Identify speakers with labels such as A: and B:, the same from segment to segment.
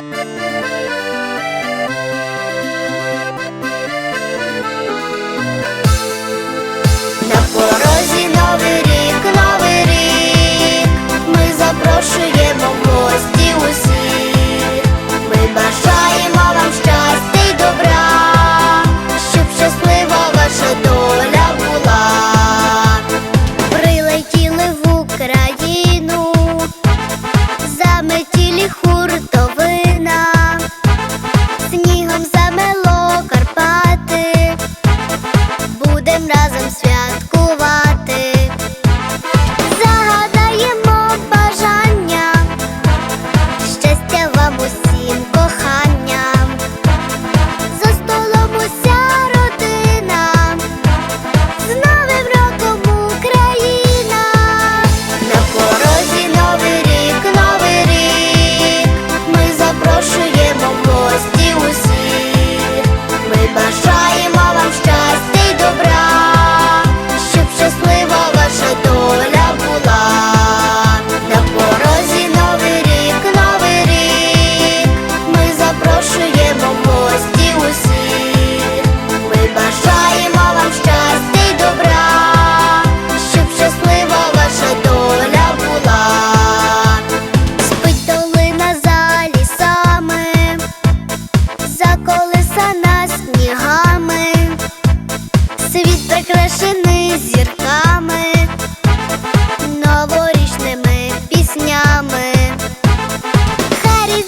A: Música будем разом святкувати, зірками, новорічними піснями, Хай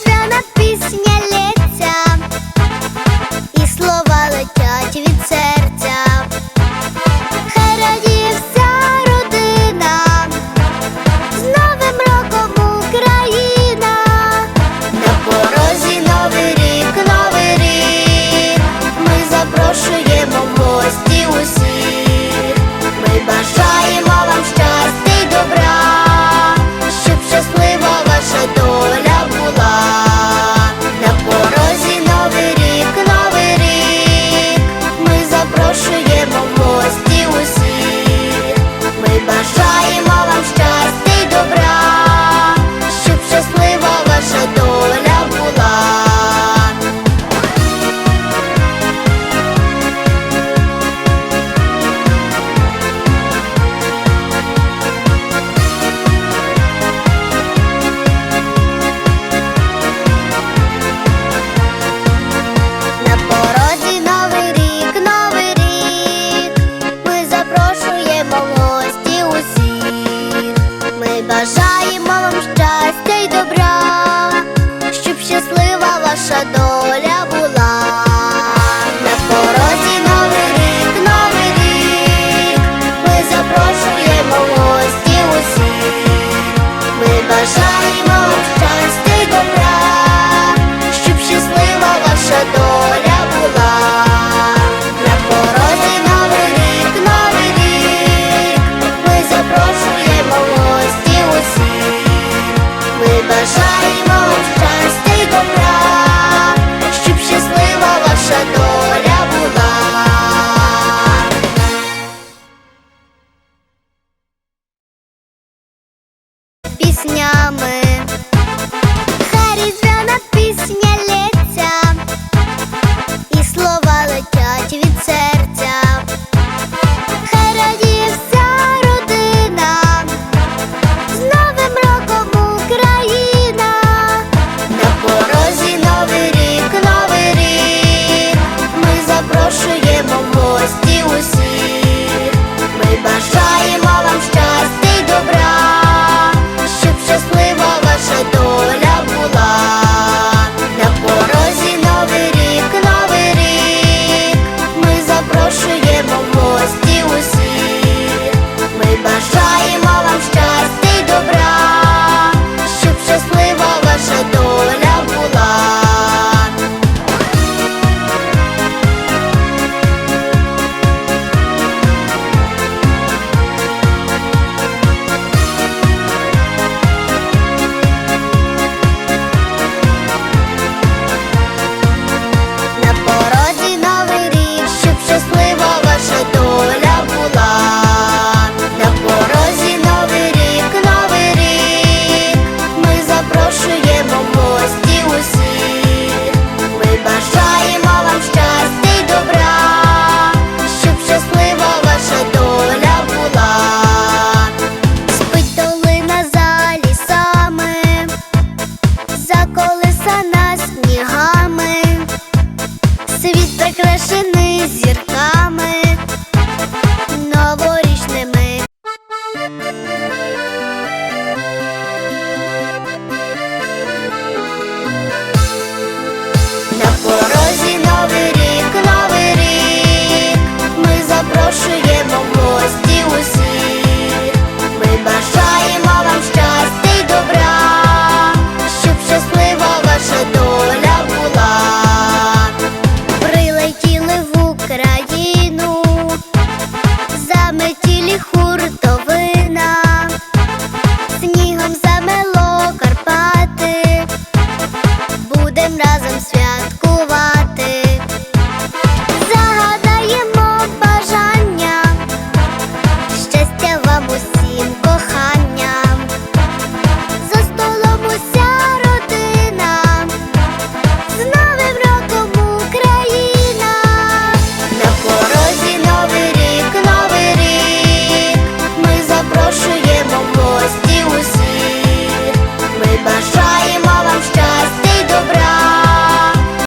A: пісня лється, і слова летять від серця. бажаємо щастя й добра, щоб щаслива ваша доля була. Піснями та крашений.